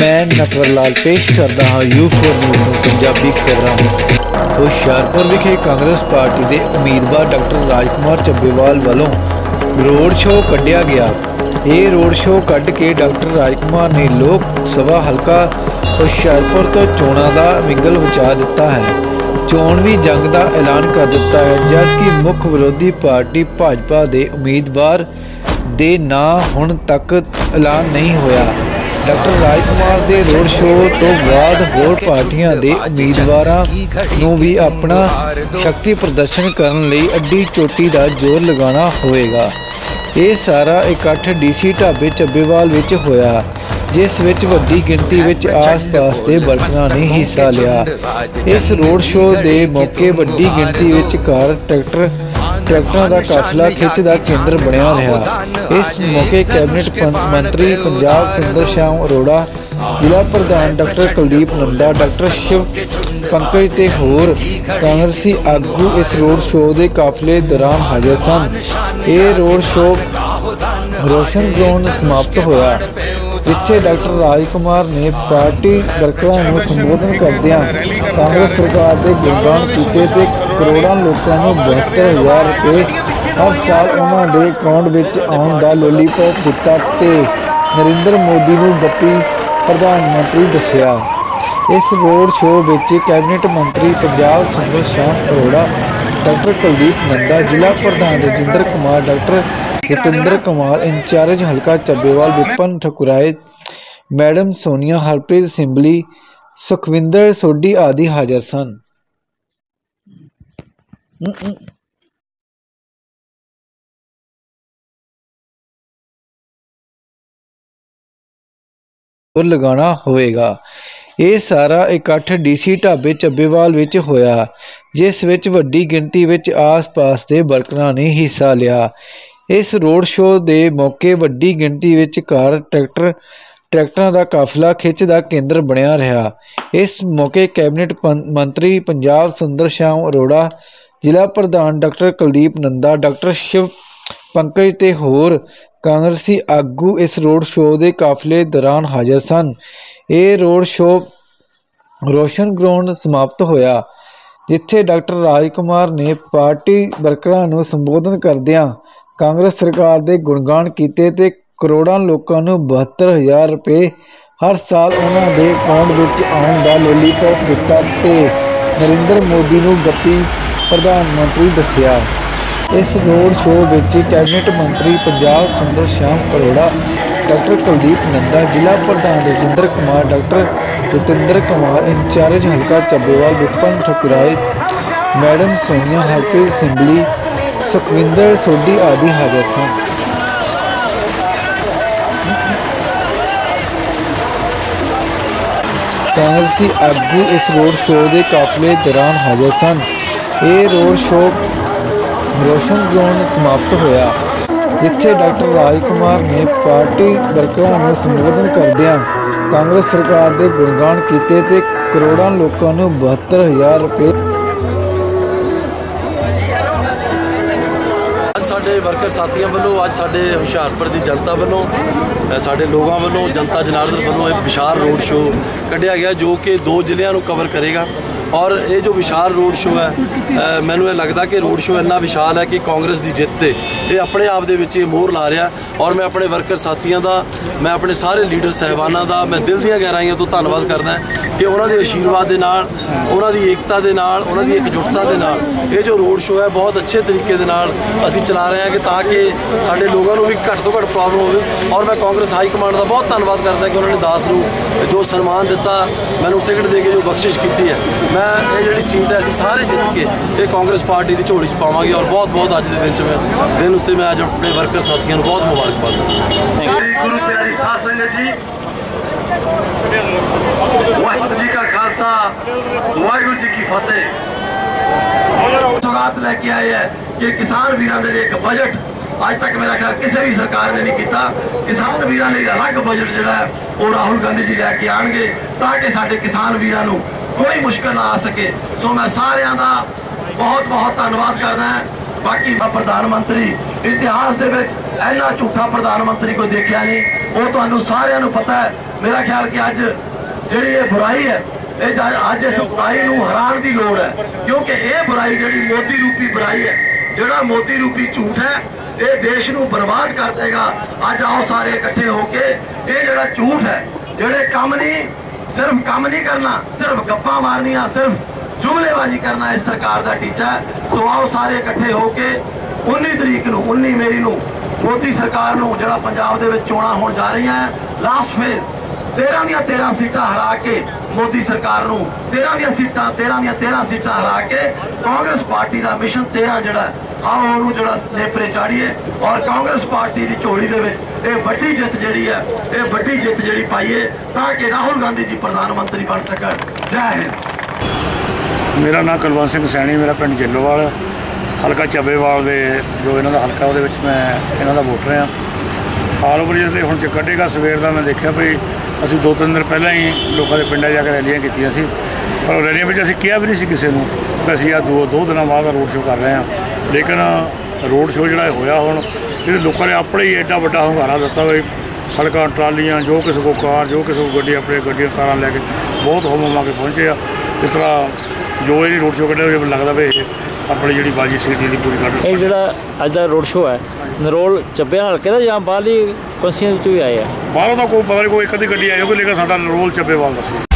ਮੈਂ ਨਟਵਰ ਲਾਲ ਪੇਸ਼ ਕਰਦਾ ਹਾਂ ਯੂ4 ਨਿਊਜ਼ ਨੂੰ ਪੰਜਾਬੀ ਖਬਰਾਂ ਹੁਸ਼ਿਆਰਪੁਰ ਵਿਖੇ ਕਾਂਗਰਸ ਪਾਰਟੀ ਦੇ ਉਮੀਦਵਾਰ ਡਾਕਟਰ ਰਾਜਕੁਮਾਰ ਚੱਬੇਵਾਲ ਵੱਲੋਂ ਰੋਡ ਸ਼ੋਅ ਕੱਢਿਆ ਗਿਆ। ਇਹ ਰੋਡ ਸ਼ੋਅ ਕੱਢ ਕੇ ਡਾਕਟਰ ਰਾਜਕੁਮਾਰ ਨੇ ਲੋਕ ਸਭਾ ਹਲਕਾ ਹੁਸ਼ਿਆਰਪੁਰ ਤੋਂ ਚੋਣਾਂ ਦਾ ਵਿੰਗਲ ਵਿਚਾ ਦਿੱਤਾ ਹੈ। ਚੋਣਵੀ ਜੰਗ ਦਾ ਐਲਾਨ ਕਰ ਦਿੱਤਾ ਹੈ, ਜਦਕਿ ਮੁੱਖ ਵਿਰੋਧੀ ਪਾਰਟੀ ਭਾਜਪਾ ਦੇ ਉਮੀਦਵਾਰ ਦੇ ਨਾਂ ਹੁਣ ਤੱਕ ਐਲਾਨ ਨਹੀਂ ਹੋਇਆ। ਡਾਕਟਰ ਰਾਜਕੁਮਾਰ ਦੇ ਰੋਡ ਸ਼ੋਅ ਤੋਂ ਬਾਅਦ ਹੋਰ ਪਾਰਟੀਆਂ ਦੇ ਉਮੀਦਵਾਰਾਂ ਨੂੰ ਵੀ ਆਪਣਾ ਸ਼ਕਤੀ ਪ੍ਰਦਰਸ਼ਨ ਕਰਨ ਲਈ ਅੱਡੀ ਚੋਟੀ ਦਾ ਜ਼ੋਰ ਲਗਾਉਣਾ ਹੋਵੇਗਾ। ਇਹ ਸਾਰਾ ਇਕੱਠ ਡੀਸੀ ਢਾਬੇ ਚੱਬੇਵਾਲ ਵਿੱਚ ਹੋਇਆ, ਜਿਸ ਵਿੱਚ ਵੱਡੀ ਗਿਣਤੀ ਵਿੱਚ ਆਸ-ਪਾਸ ਦੇ ਵਰਕਰਾਂ ਨੇ ਹਿੱਸਾ ਲਿਆ। ਇਸ ਰੋਡ ਸ਼ੋਅ ਦੇ ਮੌਕੇ ਵੱਡੀ ਗਿਣਤੀ ਵਿੱਚ ਕਾਰ ਟਰੈਕਟਰ ਟਰੈਕਟਰਾਂ ਦਾ ਕਾਫਲਾ ਖਿੱਚ ਦਾ ਕੇਂਦਰ ਬਣਿਆ ਰਿਹਾ। ਇਸ ਮੌਕੇ ਕੈਬਨਿਟ ਮੰਤਰੀ ਪੰਜਾਬ ਸੁੰਦਰ ਸ਼ਾਮ ਅਰੋੜਾ ਜ਼ਿਲ੍ਹਾ ਪ੍ਰਧਾਨ ਡਾਕਟਰ ਕੁਲਦੀਪ ਨੰਦਾ ਡਾਕਟਰ ਸ਼ਿਵ ਪੰਕਜ ਤੇ ਹੋਰ ਕਾਂਗਰਸੀ ਆਗੂ ਇਸ ਰੋਡ ਸ਼ੋਅ ਦੇ ਕਾਫਲੇ ਦੌਰਾਨ ਹਾਜ਼ਰ ਸਨ। ਇਹ ਰੋਡ ਸ਼ੋਅ ਰੋਸ਼ਨ ਜ਼ੋਨ ਸਮਾਪਤ ਹੋਇਆ। ਜਿੱਥੇ ਡਾਕਟਰ ਰਾਜਕੁਮਾਰ ਨੇ ਪਾਰਟੀ ਵਰਕਰਾਂ ਨੂੰ ਸੰਬੋਧਨ ਕਰਦਿਆਂ ਕਾਂਗਰਸ ਸਰਕਾਰ ਦੇ ਗੁਣਗਾਨ ਕੀਤੇ ਤੇ ਕਰੋੜਾਂ ਲੋਕਾਂ ਨੂੰ 72000 ਰੁਪਏ ਹਰ ਸਾਲ ਉਹਨਾਂ ਦੇ ਅਕਾਊਂਟ ਵਿੱਚ ਆਉਣ ਦਾ ਲੋਲੀਪੌਪ ਦਿੱਤਾ ਤੇ ਨਰਿੰਦਰ ਮੋਦੀ ਨੂੰ ਬੱਤੀ ਪ੍ਰਧਾਨ ਮੰਤਰੀ ਦੱਸਿਆ। ਇਸ ਰੋਡ ਸ਼ੋਅ ਵਿੱਚ ਕੈਬਨਿਟ ਮੰਤਰੀ ਪੰਜਾਬ ਸੁੰਦਰ ਸ਼ਾਮ ਅਰੋੜਾ, ਡਾਕਟਰ ਕੁਲਦੀਪ ਨੰਦਾ, ਜ਼ਿਲ੍ਹਾ ਪ੍ਰਧਾਨ ਰਜਿੰਦਰ ਕੁਮਾਰ, ਡਾਕਟਰ ਜਤਿੰਦਰ ਕੁਮਾਰ, ਇੰਚਾਰਜ ਹਲਕਾ ਚੱਬੇਵਾਲ, ਵਿਪਨ ਠਕੁਰਾਏ, ਮੈਡਮ ਸੋਨੀਆ, ਹਰਪ੍ਰੀਤ ਸਿੰਬਲੀ, ਸੁਖਵਿੰਦਰ ਸੋਢੀ ਆਦਿ ਹਾਜ਼ਰ ਸਨ। ਜ਼ੋਰ ਲਗਾਉਣਾ ਹੋਵੇਗਾ। ਇਹ ਸਾਰਾ ਇਕੱਠ ਡੀਸੀ ਢਾਬੇ ਚੱਬੇਵਾਲ ਵਿੱਚ ਹੋਇਆ, ਜਿਸ ਵਿੱਚ ਵੱਡੀ ਗਿਣਤੀ ਵਿੱਚ ਆਸ-ਪਾਸ ਦੇ ਵਰਕਰਾਂ ਨੇ ਹਿੱਸਾ ਲਿਆ। ਇਸ ਰੋਡ ਸ਼ੋਅ ਦੇ ਮੌਕੇ ਵੱਡੀ ਗਿਣਤੀ ਵਿੱਚ ਕਾਰ, ਟਰੈਕਟਰ, ਟਰੈਕਟਰਾਂ ਦਾ ਕਾਫਲਾ ਖਿੱਚ ਦਾ ਕੇਂਦਰ ਬਣਿਆ ਰਿਹਾ। ਇਸ ਮੌਕੇ ਕੈਬਨਿਟ ਮੰਤਰੀ ਪੰਜਾਬ ਸੁੰਦਰ ਸ਼ਾਮ ਅਰੋੜਾ ਜ਼ਿਲ੍ਹਾ ਪ੍ਰਧਾਨ ਡਾਕਟਰ ਕੁਲਦੀਪ ਨੰਦਾ, ਡਾਕਟਰ ਸ਼ਿਵ ਪੰਕਜ ਤੇ ਹੋਰ ਕਾਂਗਰਸੀ ਆਗੂ ਇਸ ਰੋਡ ਸ਼ੋਅ ਦੇ ਕਾਫਲੇ ਦੌਰਾਨ ਹਾਜ਼ਰ ਸਨ। ਇਹ ਰੋਡ ਸ਼ੋਅ ਰੋਸ਼ਨ ਗਰਾਊਂਡ ਸਮਾਪਤ ਹੋਇਆ, ਜਿੱਥੇ ਡਾਕਟਰ ਰਾਜਕੁਮਾਰ ਨੇ ਪਾਰਟੀ ਵਰਕਰਾਂ ਨੂੰ ਸੰਬੋਧਨ ਕਰਦਿਆਂ ਕਾਂਗਰਸ ਸਰਕਾਰ ਦੇ ਗੁਣਗਾਨ ਕੀਤੇ ਤੇ ਕਰੋੜਾਂ ਲੋਕਾਂ ਨੂੰ 72000 ਰੁਪਏ ਹਰ ਸਾਲ ਉਹਨਾਂ ਦੇ ਅਕਾਊਂਟ ਵਿੱਚ ਆਉਣ ਦਾ ਲੋਲੀਪੌਪ ਦਿੱਤਾ ਤੇ ਨਰਿੰਦਰ ਮੋਦੀ ਨੂੰ ਗੱਪੀ ਪ੍ਰਧਾਨ ਮੰਤਰੀ ਦੱਸਿਆ, ਇਸ ਰੋਡ ਸ਼ੋਅ ਵਿੱਚ ਕੈਬਨਿਟ ਮੰਤਰੀ ਪੰਜਾਬ ਸੁੰਦਰ ਸ਼ਾਮ ਅਰੋੜਾ ਡਾਕਟਰ ਕੁਲਦੀਪ ਨੰਦਾ, ਜ਼ਿਲ੍ਹਾ ਪ੍ਰਧਾਨ ਰਜਿੰਦਰ ਕੁਮਾਰ, ਡਾਕਟਰ ਜਤਿੰਦਰ ਕੁਮਾਰ, ਇੰਚਾਰਜ ਹਲਕਾ ਚੱਬੇਵਾਲ, ਵਿਪਨ ਠਕਰਾਏ, ਮੈਡਮ ਸੋਨੀਆ, ਹਰਪ੍ਰੀਤ ਸਿੰਬਲੀ ਸੁਖਵਿੰਦਰ ਸੋਢੀ ਆਦਿ ਹਾਜ਼ਰ ਸਨ। ਕਾਂਗਰਸੀ ਆਗੂ ਇਸ ਰੋਡ ਸ਼ੋਅ ਦੇ ਕਾਫਲੇ ਦੌਰਾਨ ਹਾਜ਼ਰ ਸਨ। ਇਹ ਰੋਡ ਸ਼ੋਅ ਰੋਸ਼ਨ ਜ਼ੋਨ ਸਮਾਪਤ ਹੋਇਆ, ਜਿੱਥੇ ਡਾਕਟਰ ਰਾਜ ਕੁਮਾਰ ਨੇ ਪਾਰਟੀ ਵਰਕਰਾਂ ਨੂੰ ਸੰਬੋਧਨ ਕਰਦਿਆਂ ਕਾਂਗਰਸ ਸਰਕਾਰ ਦੇ ਗੁਣਗਾਨ ਕੀਤੇ ਤੇ ਕਰੋੜਾਂ ਲੋਕਾਂ ਨੂੰ 72000 ਰੁਪਏ ਅੱਜ ਸਾਡੇ ਵਰਕਰ ਸਾਥੀਆਂ ਵੱਲੋਂ, ਅੱਜ ਸਾਡੇ ਹੁਸ਼ਿਆਰਪੁਰ ਦੀ ਜਨਤਾ ਵੱਲੋਂ ਸਾਡੇ ਲੋਕਾਂ ਵੱਲੋਂ, ਜਨਤਾ ਜਨਾਰਦਨ ਵੱਲੋਂ ਇਹ ਵਿਸ਼ਾਲ ਰੋਡ ਸ਼ੋਅ ਕੱਢਿਆ ਗਿਆ, ਜੋ ਕਿ ਦੋ ਜ਼ਿਲ੍ਹਿਆਂ ਨੂੰ ਕਵਰ ਕਰੇਗਾ। ਔਰ ਇਹ ਜੋ ਵਿਸ਼ਾਲ ਰੋਡ ਸ਼ੋਅ ਹੈ ਮੈਨੂੰ ਇਹ ਲੱਗਦਾ ਕਿ ਰੋਡ ਸ਼ੋਅ ਇੰਨਾ ਵਿਸ਼ਾਲ ਹੈ ਕਿ ਕਾਂਗਰਸ ਦੀ ਜਿੱਤ ਤੇ ਇਹ ਆਪਣੇ ਆਪ ਦੇ ਵਿੱਚ ਇਹ ਮੋਹਰ ਲਾ ਰਿਹਾ ਔਰ ਮੈਂ ਆਪਣੇ ਵਰਕਰ ਸਾਥੀਆਂ ਦਾ, ਮੈਂ ਆਪਣੇ ਸਾਰੇ ਲੀਡਰ ਸਹਿਬਾਨਾਂ ਦਾ, ਮੈਂ ਦਿਲ ਦੀਆਂ ਗਹਿਰਾਈਆਂ ਤੋਂ ਧੰਨਵਾਦ ਕਰਦਾ ਕਿ ਉਹਨਾਂ ਦੇ ਆਸ਼ੀਰਵਾਦ ਦੇ ਨਾਲ, ਉਹਨਾਂ ਦੀ ਏਕਤਾ ਦੇ ਨਾਲ, ਉਹਨਾਂ ਦੀ ਇਕਜੁੱਟਤਾ ਦੇ ਨਾਲ ਇਹ ਜੋ ਰੋਡ ਸ਼ੋਅ ਹੈ ਬਹੁਤ ਅੱਛੇ ਤਰੀਕੇ ਦੇ ਨਾਲ ਅਸੀਂ ਚਲਾ ਰਹੇ ਹਾਂ ਕਿ ਤਾਂ ਕਿ ਸਾਡੇ ਲੋਕਾਂ ਨੂੰ ਵੀ ਘੱਟ ਤੋਂ ਘੱਟ ਪ੍ਰੋਬਲਮ ਹੋਵੇ। ਔਰ ਮੈਂ ਕਾਂਗਰਸ ਹਾਈ ਕਮਾਂਡ ਦਾ ਬਹੁਤ ਧੰਨਵਾਦ ਕਰਦਾ ਕਿ ਉਹਨਾਂ ਨੇ ਦਾਸ ਨੂੰ ਜੋ ਸਨਮਾਨ ਦਿੱਤਾ, ਮੈਨੂੰ ਟਿਕਟ ਦੇ ਕੇ ਜੋ ਬਖਸ਼ਿਸ਼ ਕੀਤੀ ਹੈ ਮੈਂ ਇਹ ਜਿਹੜੀ ਸੀਟ ਹੈ ਅਸੀਂ ਸਾਰੇ ਜਿੱਤ ਕੇ ਇਹ ਕਾਂਗਰਸ ਪਾਰਟੀ ਦੀ ਝੋਲੀ 'ਚ ਪਾਵਾਂਗੇ ਔਰ ਬਹੁਤ ਬਹੁਤ ਅੱਜ ਦੇ ਦਿਨ 'ਚ ਮੈਂ ਦਿਨ ਉੱਤੇ ਮੈਂ ਅੱਜ ਆਪਣੇ ਵਰਕਰ ਸਾਥੀਆਂ ਨੂੰ ਬਹੁਤ ਮੁਬਾਰਕਬਾਦ ਦਿੰਦਾ ਗੁਰੂ ਪਿਆਰੀ ਸਾਧ ਸੰਗਤ ਜੀ। ਵਾਹਿਗੁਰੂ ਜੀ ਕਾ ਖਾਲਸਾ ਵਾਹਿਗੁਰੂ ਜੀ ਕੀ ਫਤਿਹ। ਸੁਗਾਤ ਲੈ ਕੇ ਆਏ ਹੈ ਕਿ ਕਿਸਾਨ ਵੀਰਾਂ ਦੇ ਲਈ ਇੱਕ ਬਜਟ ਅੱਜ ਤੱਕ ਮੇਰਾ ਖਿਆਲ ਕਿਸੇ ਵੀ ਸਰਕਾਰ ਨੇ ਨਹੀਂ ਕੀਤਾ। ਕਿਸਾਨ ਵੀਰਾਂ ਲਈ ਅਲੱਗ ਬਜਟ ਜਿਹੜਾ ਹੈ ਉਹ ਰਾਹੁਲ ਗਾਂਧੀ ਜੀ ਲੈ ਕੇ ਆਣਗੇ ਤਾਂ ਕਿ ਸਾਡੇ ਕਿਸਾਨ ਵੀਰਾਂ ਨੂੰ ਕੋਈ ਮੁਸ਼ਕਲ ਨਾ ਆ ਸਕੇ। ਸੋ ਮੈਂ ਸਾਰਿਆਂ ਦਾ ਬਹੁਤ ਬਹੁਤ ਧੰਨਵਾਦ ਕਰਦਾ ਹਾਂ। ਬਾਕੀ ਪ੍ਰਧਾਨ ਮੰਤਰੀ ਇਤਿਹਾਸ ਦੇ ਵਿੱਚ ਇੰਨਾ ਝੂਠਾ ਪ੍ਰਧਾਨ ਮੰਤਰੀ ਕੋਈ ਦੇਖਿਆ ਨਹੀਂ। ਉਹ ਤੁਹਾਨੂੰ ਸਾਰਿਆਂ ਨੂੰ ਪਤਾ ਹੈ। ਮੇਰਾ ਖਿਆਲ ਕਿ ਅੱਜ ਜਿਹੜੀ ਇਹ ਬੁਰਾਈ ਹੈ, ਇਹ ਅੱਜ ਇਸ ਬੁਰਾਈ ਨੂੰ ਹਰਾਉਣ ਦੀ ਲੋੜ ਹੈ। ਕਿਉਂਕਿ ਇਹ ਬੁਰਾਈ ਜਿਹੜੀ ਮੋਦੀ ਰੂਪੀ ਬੁਰਾਈ ਹੈ, ਜਿਹੜਾ ਮੋਦੀ ਰੂਪੀ ਝੂਠ ਹੈ, ਇਹ ਦੇਸ਼ ਨੂੰ ਬਰਬਾਦ ਕਰ ਦੇਗਾ। ਅੱਜ ਆਓ ਸਾਰੇ ਇਕੱਠੇ ਹੋ ਕੇ ਇਹ ਜਿਹੜਾ ਝੂਠ ਹੈ, ਜਿਹੜੇ ਕੰਮ ਨਹੀਂ ਸਿਰਫ ਕੰਮ ਨਹੀਂ ਕਰਨਾ, ਸਿਰਫ ਗੱਪਾਂ ਮਾਰਨੀਆਂ, ਸਿਰਫ ਜੁਮਲੇਬਾਜ਼ੀ ਕਰਨਾ ਇਸ ਸਰਕਾਰ ਦਾ ਟੀਚਾ ਹੈ। ਸੋ ਆਓ ਸਾਰੇ ਇਕੱਠੇ ਹੋ ਕੇ 19 ਤਰੀਕ ਨੂੰ 19 ਮੇਰੀ ਨੂੰ ਮੋਦੀ ਸਰਕਾਰ ਨੂੰ, ਜਿਹੜਾ ਪੰਜਾਬ ਦੇ ਵਿੱਚ ਚੋਣਾਂ ਹੋਣ ਜਾ ਰਹੀਆਂ ਲਾਸਟ ਫੇਜ਼ 13 ਦੀਆਂ 13 ਸੀਟਾਂ ਹਰਾ ਕੇ ਮੋਦੀ ਸਰਕਾਰ ਨੂੰ 13 ਦੀਆਂ ਸੀਟਾਂ 13 ਦੀਆਂ 13 ਸੀਟਾਂ ਹਰਾ ਕੇ ਕਾਂਗਰਸ ਪਾਰਟੀ ਦਾ ਮਿਸ਼ਨ 13 ਜਿਹੜਾ ਆਓ ਉਹਨੂੰ ਜਿਹੜਾ ਨੇਪਰੇ ਚਾੜੀਏ। ਔਰ ਕਾਂਗਰਸ ਪਾਰਟੀ ਦੀ ਝੋਲੀ ਦੇ ਵਿੱਚ ਇਹ ਵੱਡੀ ਜਿੱਤ ਜਿਹੜੀ ਹੈ, ਇਹ ਵੱਡੀ ਜਿੱਤ ਜਿਹੜੀ ਪਾਈਏ ਤਾਂ ਕਿ ਰਾਹੁਲ ਗਾਂਧੀ ਜੀ ਪ੍ਰਧਾਨ ਮੰਤਰੀ ਬਣ ਸਕਣ। ਜੈ ਹਿੰਦ। ਮੇਰਾ ਨਾਮ ਕੁਲਵੰਤ ਸਿੰਘ ਸੈਣੀ, ਮੇਰਾ ਪਿੰਡ ਜਿੱਲੋਵਾਲ, ਹਲਕਾ ਚੱਬੇਵਾਲ ਦੇ ਜੋ ਇਹਨਾਂ ਦਾ ਹਲਕਾ ਉਹਦੇ ਵਿੱਚ ਮੈਂ ਇਹਨਾਂ ਦਾ ਵੋਟਰ ਆ ਆਲ ਓਵਰ ਜਿਹੜੇ ਹੁਣ ਚ ਕੱਢੇਗਾ, ਸਵੇਰ ਦਾ ਮੈਂ ਦੇਖਿਆ ਵੀ ਅਸੀਂ ਦੋ ਤਿੰਨ ਦਿਨ ਪਹਿਲਾਂ ਹੀ ਲੋਕਾਂ ਦੇ ਪਿੰਡਾਂ ਜਾ ਕੇ ਰੈਲੀਆਂ ਕੀਤੀਆਂ ਸੀ। ਪਰ ਰੈਲੀਆਂ ਵਿੱਚ ਅਸੀਂ ਕਿਹਾ ਵੀ ਨਹੀਂ ਸੀ ਕਿਸੇ ਨੂੰ ਕਿ ਅਸੀਂ ਆ ਦੋ ਦੋ ਦਿਨਾਂ ਬਾਅਦ ਰੋਡ ਸ਼ੋਅ ਕਰ ਰਹੇ ਹਾਂ। ਲੇਕਿਨ ਰੋਡ ਸ਼ੋਅ ਜਿਹੜਾ ਹੋਇਆ ਹੁਣ, ਜਿਹੜੇ ਲੋਕਾਂ ਨੇ ਆਪਣੇ ਹੀ ਐਡਾ ਵੱਡਾ ਹੁੰਗਾਰਾ ਦਿੱਤਾ ਵੀ ਸੜਕਾਂ, ਟਰਾਲੀਆਂ, ਜੋ ਕਿਸੇ ਕੋ ਕਾਰ, ਜੋ ਕਿਸੇ ਕੋ ਗੱਡੀ, ਆਪਣੇ ਗੱਡੀਆਂ, ਕਾਰਾਂ ਲੈ ਕੇ ਬਹੁਤ ਹੋਮ ਹੋਮਾ ਕੇ ਪਹੁੰਚੇ ਆ। ਇਸ ਤਰ੍ਹਾਂ ਜੋ ਇਹ ਰੋਡ ਸ਼ੋਅ ਕੱਢਿਆ ਮੈਨੂੰ ਲੱਗਦਾ ਵੀ ਇਹ ਆਪਣੀ ਜਿਹੜੀ ਬਾਜੀ ਸੀਟ ਦੀ ਪੂਰੀ ਕੱਢ ਇਹ ਜਿਹੜਾ ਅੱਜ ਦਾ ਰੋਡ ਸ਼ੋਅ ਹੈ, ਨਰੋਲ ਚੱਬੇ ਹਲਕੇ ਦਾ ਜਾਂ ਬਾਹਰਲੀ ਕੰਸੀਆਂ ਵਿੱਚੋਂ ਵੀ ਆਏ ਆ? ਬਾਹਰੋਂ ਤਾਂ ਕੋਈ ਪਤਾ ਨਹੀਂ, ਕੋਈ ਇੱਕ ਅੱਧੀ ਗੱਡੀ ਆਈ ਹੋਵੇ ਲੇਕਿਨ ਸਾਡਾ ਰੋਲ ਚੱਬੇਵਾਲ ਦਾ ਸੀ।